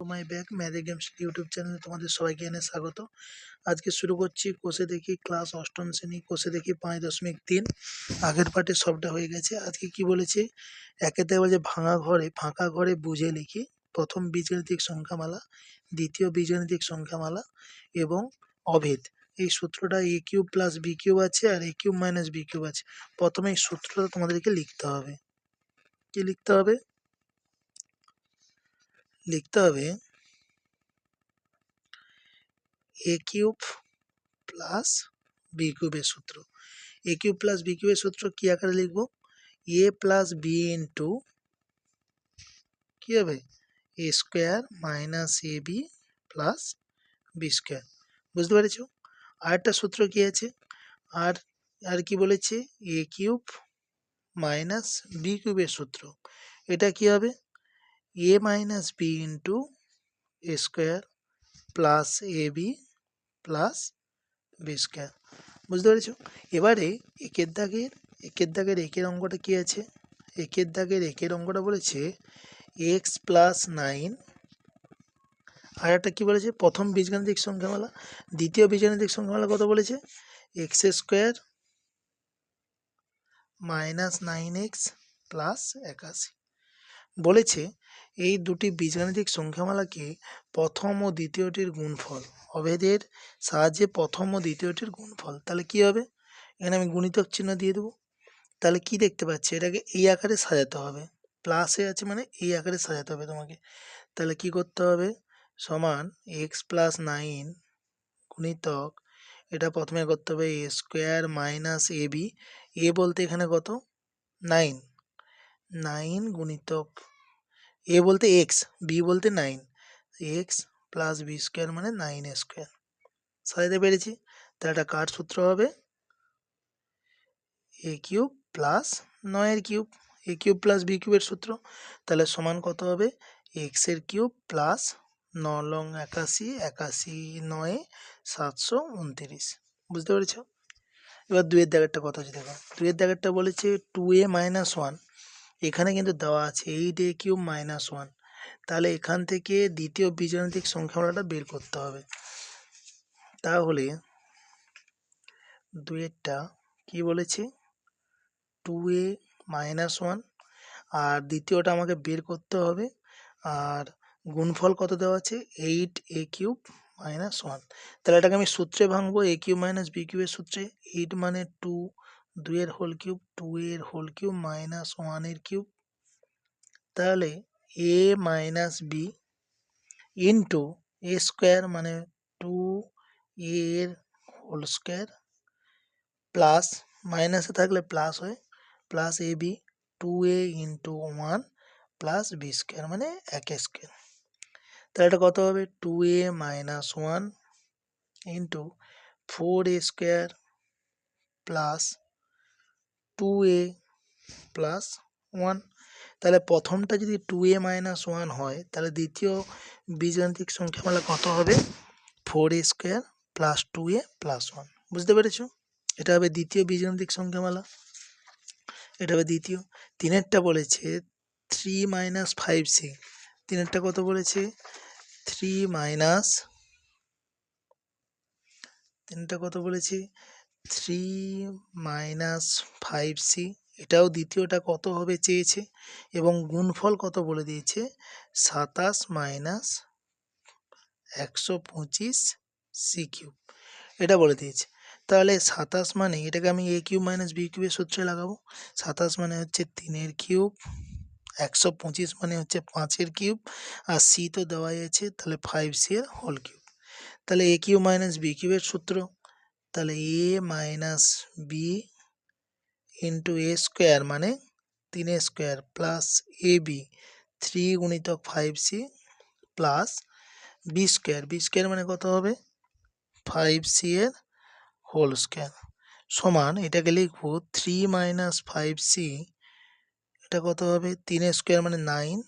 My back marry games YouTube চ্যানেলে তোমাদের সবাইকে এনে স্বাগত। আজকে শুরু করছি কোষে দেখি ক্লাস অষ্টম শ্রেণি, কোষে দেখি পাঁচ দশমিক তিন। আগের পার্টে সবটা হয়ে গেছে। আজকে কি বলেছে? একেতে বলছে ভাঙা ঘরে, ফাঁকা ঘরে বুঝে লিখি। প্রথম বীজগাণিতিক সংখ্যামালা, দ্বিতীয় বীজগাণিতিক সংখ্যামালা এবং অভেদ। এই সূত্রটা A cube plus B cube আছে আর A cube minus B cube আছে। প্রথমে এই সূত্রটা তোমাদেরকে লিখতে হবে। কি লিখতে হবে? লিখতে হবে এ কিউব প্লাস বি কিউবের সূত্র। এ কিউব প্লাস বি কিউবের সূত্র কি আকারে লিখব? এ প্লাস বি ইন্টু কী হবে? A square minus A B plus B square বুঝতে পেরেছ? আরেকটা সূত্র কি আছে? আর আর কি বলেছে? এ কিউব মাইনাস বি কিউবের সূত্র। এটা কি হবে? A minus B into A square plus A B plus B square বুঝতে পেরেছ? এবারে একের দাগের একের দাগের একের অঙ্কটা কী আছে? একের দাগের একের অঙ্কটা বলেছে এক্স প্লাস নাইন আর একটা কী বলেছে? প্রথম বীজগাণিতিক সংখ্যামালা, দ্বিতীয় বীজগাণিতিক সংখ্যামালা কত বলেছে? X square minus nine X plus একাশি। বলেছে, এই দুটি বীজগাণিতিক সংখ্যামালাকে প্রথম ও দ্বিতীয়টির গুণফল। অভেদের সাহায্যে প্রথম ও দ্বিতীয়টির গুণফল। তাহলে কি হবে? এখানে আমি গুণিতক চিহ্ন দিয়ে দেবো। তাহলে কি দেখতে পাচ্ছি? এটাকে এই আকারে সাজাতে হবে। প্লাসে আছে মানে এই আকারে সাজাতে হবে তোমাকে। তাহলে কি করতে হবে? সমান এক্স প্লাস নাইন গুণিতক, এটা প্রথমে করতে হবে A square minus A B A বলতে এখানে কত? নাইন নাইন গুণিতক এ বলতে এক্স বি বলতে nine. X plus B square মানে নাইন স্কোয়ার সাজাতে পেরেছি। তাহলে একটা কার সূত্র হবে? এ কিউব প্লাস নয়ের cube A cube plus B কিউবের সূত্র। তাহলে সমান কত হবে? এক্সের কিউব প্লাস ন লং একাশি একাশি নয়ে, সাতশো উনতিরিশ। বুঝতে পেরেছ? এবার দুয়ের দাগেরটা কথা হচ্ছে দেখো। দুয়ের দাগেরটা বলেছে টু এ মাইনাস ওয়ান এখানে কিন্তু দেওয়া আছে eight A cube minus one. তাহলে এখান থেকে দ্বিতীয় বীজগাণিতিক সংখ্যামালাটা বের করতে হবে। তাহলে দুয়েরটা কি বলেছে? Two A minus one. আর দ্বিতীয়টা আমাকে বের করতে হবে। আর গুণফল কত দেওয়া আছে? Eight A cube minus one. তাহলে এটাকে আমি সূত্রে ভাঙবো। এ কিউব মাইনাস বি কিউবের সূত্রে। এইট মানে টু দুইয়ের হোল কিউব টু এর হোল কিউব মাইনাস ওয়ানের কিউব তাহলে A minus B into A square মানে টু এর হোল স্কোয়ার প্লাস মাইনাসে থাকলে প্লাস হয় plus A B two A into one plus B square মানে এক স্কোয়ার তাহলে এটা কত হবে? Two A minus one into four A square plus two A plus one তাহলে প্রথমটা যদি টু এ মাইনাস ওয়ান হয়, তাহলে দ্বিতীয় বীজগাণিতিক সংখ্যামালা কত হবে? Four A square plus two A plus one বুঝতে পেরেছ? এটা হবে দ্বিতীয় বীজগাণিতিক সংখ্যামালা। এটা হবে দ্বিতীয়। তিনেরটা বলেছে থ্রি মাইনাস ফাইভ সি তিনেরটা কত বলেছে? থ্রি মাইনাস তিনটা কত বলেছি? থ্রি মাইনাস ফাইভ সি এটাও দ্বিতীয়টা কত হবে চেয়েছে এবং গুণফল কত বলে দিয়েছে? সাতাশ মাইনাস একশো পঁচিশ সি কিউব এটা বলে দিয়েছে। তাহলে সাতাশ মানে এটাকে আমি এ কিউব মাইনাস বি কিউবের সূত্রে লাগাবো। সাতাশ মানে হচ্ছে তিনের কিউব একশো পঁচিশ মানে হচ্ছে পাঁচের কিউব আর সি তো দেওয়াই আছে তাহলে ফাইভ সি এর হোল কিউব তাহলে এ কিউ মাইনাস বি কিউবের সূত্র তাহলে A minus B into A square মানে তিন square plus A B three গুণিতক five C plus B square B square মানে কত হবে? ফাইভ সি এর হোল স্কোয়ার সমান, এটাকে লিখব থ্রি মাইনাস ফাইভ সি এটা কত হবে? তিন স্কোয়ার মানে নাইন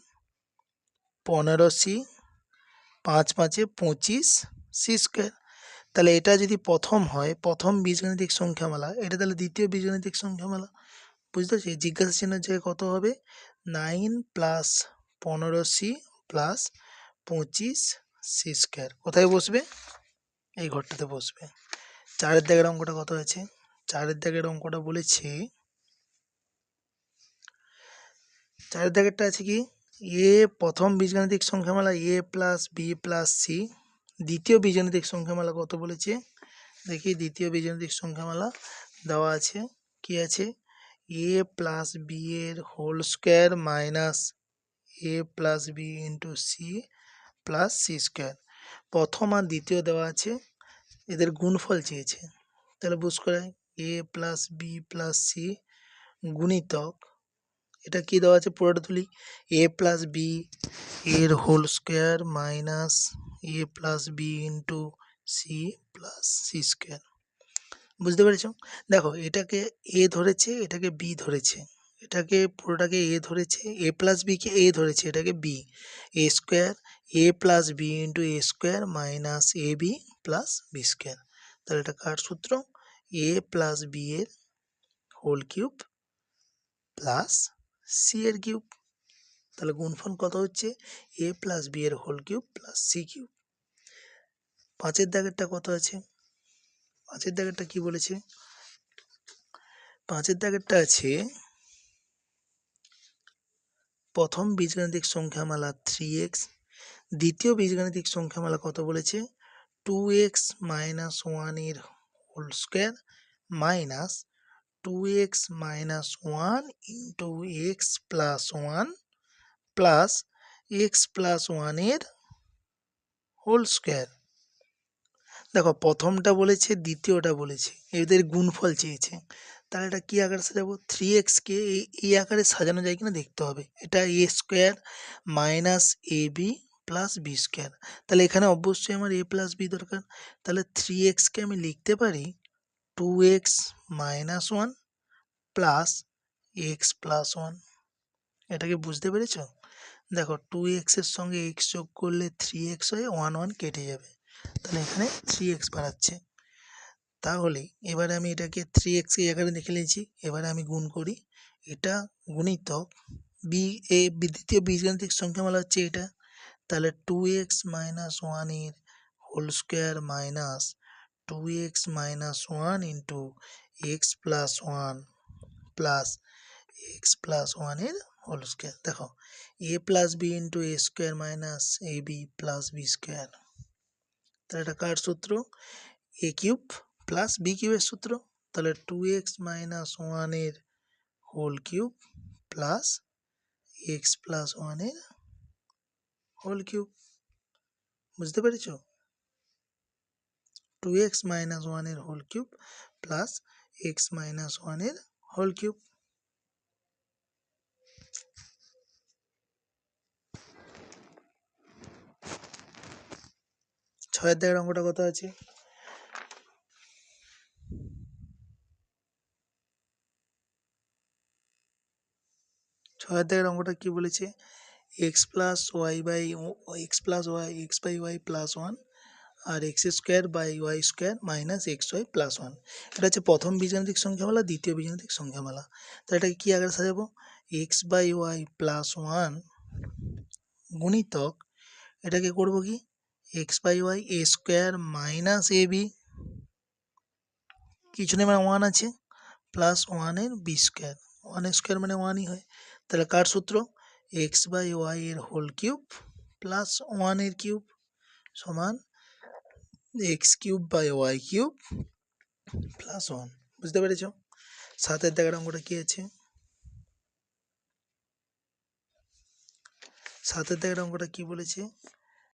পনেরো সি পাঁচ পাঁচে পঁচিশ সি স্কোয়ার তাহলে এটা যদি প্রথম হয়, প্রথম বীজগাণিতিক সংখ্যামালা এটা তাহলে দ্বিতীয় বীজগাণিতিক সংখ্যামালা বুঝতে পারছি? জিজ্ঞাসা চিহ্নের জায়গায় কত হবে? নাইন প্লাস পনেরো সি প্লাস পঁচিশ সি স্কোয়ার। কোথায় বসবে? এই ঘরটাতে বসবে। চারের দাগের অঙ্কটা কত আছে চারের দাগের অঙ্কটা বলেছে, চারের দাগেরটা আছে কি? এ প্রথম বীজগাণিতিক সংখ্যামালা A plus B plus C দ্বিতীয় বীজগাণিতিক সংখ্যামালা কত বলেছে? দেখি, দ্বিতীয় বীজগাণিতিক সংখ্যামালা দেওয়া আছে। কি আছে? এ প্লাস বি এর whole square minus A plus B into C plus C square প্রথম আর দ্বিতীয় দেওয়া আছে। এদের গুণফল চেয়েছে। তাহলে বুঝ করে A plus B plus C গুণিতক। এটা কি দেওয়া আছে? পুরোটা তুলি এ প্লাস বি এর whole square minus A plus B into C plus C square বুঝতে পেরেছ? দেখো, এটাকে এ ধরেছে, এটাকে বি ধরেছে। এটাকে পুরোটাকে এ ধরেছে এ প্লাস বিকে এ ধরেছে, এটাকে B A square A plus B into A square minus A B plus B square তাহলে এটা কার সূত্র? এ প্লাস বি এর হোল কিউব প্লাস সি এর কিউব তাহলে গুণফল কত হচ্ছে? এ প্লাস বি এর whole cube plus C cube পাঁচের দাগেরটা কত আছে? পাঁচের দাগেরটা কি বলেছে? পাঁচের দাগেরটা আছে, প্রথম বীজগাণিতিক সংখ্যামালা থ্রি এক্স দ্বিতীয় বীজগাণিতিক সংখ্যামালা কত বলেছে? টু এক্স মাইনাস ওয়ানের whole square minus two X minus one into X plus one plus X plus ওয়ানের হোল স্কোয়ার দেখো, প্রথমটা বলেছে, দ্বিতীয়টা বলেছে, এদের গুণফল চেয়েছে। তাহলে এটা কী আকারে সাজাবো? থ্রি এক্সকে এই আকারে সাজানো যায় কিনা দেখতে হবে। এটা A square minus A B plus B square তাহলে এখানে অবশ্যই আমার এ প্লাস বি দরকার। তাহলে থ্রি এক্সকে আমি লিখতে পারি two X minus one plus X plus one এটাকে বুঝতে পেরেছ? দেখো টু এক্সের সঙ্গে এক্স যোগ করলে থ্রি এক্স হয়ে ওয়ান ওয়ান কেটে যাবে। তাহলে এখানে থ্রি এক্স বাড়াচ্ছে। তাহলে এবারে আমি এটাকে থ্রি এক্সকে এখানে দেখে নিয়েছি। এবারে আমি গুণ করি। এটা গুণিতক বি এ দ্বিতীয় বীজগাণিতিক সংখ্যামালা হচ্ছে এটা। তাহলে টু এক্স মাইনাস ওয়ানের whole square minus two X minus one into X plus one plus X plus ওয়ানের হোল স্কোয়ার দেখো A plus B into A square minus A B plus B square তাহলে এটা কার সূত্র? এ cube plus B কিউবের সূত্র। তাহলে two X minus ওয়ানের whole cube plus X plus ওয়ানের হোল কিউব বুঝতে পেরেছ? টু এক্স মাইনাস ওয়ানের whole cube plus X minus ওয়ানের হোল কিউব ছয়ের দাগের অঙ্কটা কত আছে? ছয়ের দাগের অঙ্কটা কি বলেছে? X plus Y by X plus Y X by Y plus one R X square by Y square minus X Y plus one এটা হচ্ছে প্রথম বীজগাণিতিক সংখ্যামালা, দ্বিতীয় বীজগাণিতিক সংখ্যামালা। তো এটাকে কী আগে সাজাবো? X by Y plus one গুণিতক, এটাকে করব কি? X by Y A square minus A B. কিছু নেই মানে ওয়ান আছে প্লাস ওয়ানের বি স্কোয়ার। ওয়ান স্কোয়ার মানে ওয়ানই হয়। তাহলে কার সূত্র? এক্স বাই ওয়াই এর হোল কিউব প্লাস ওয়ানের কিউব সমান X cube by Y cube plus one বুঝতে পেরেছ? সাতের দেখার অঙ্কটা কী আছে? সাতের দেখার অঙ্কটা কী বলেছে?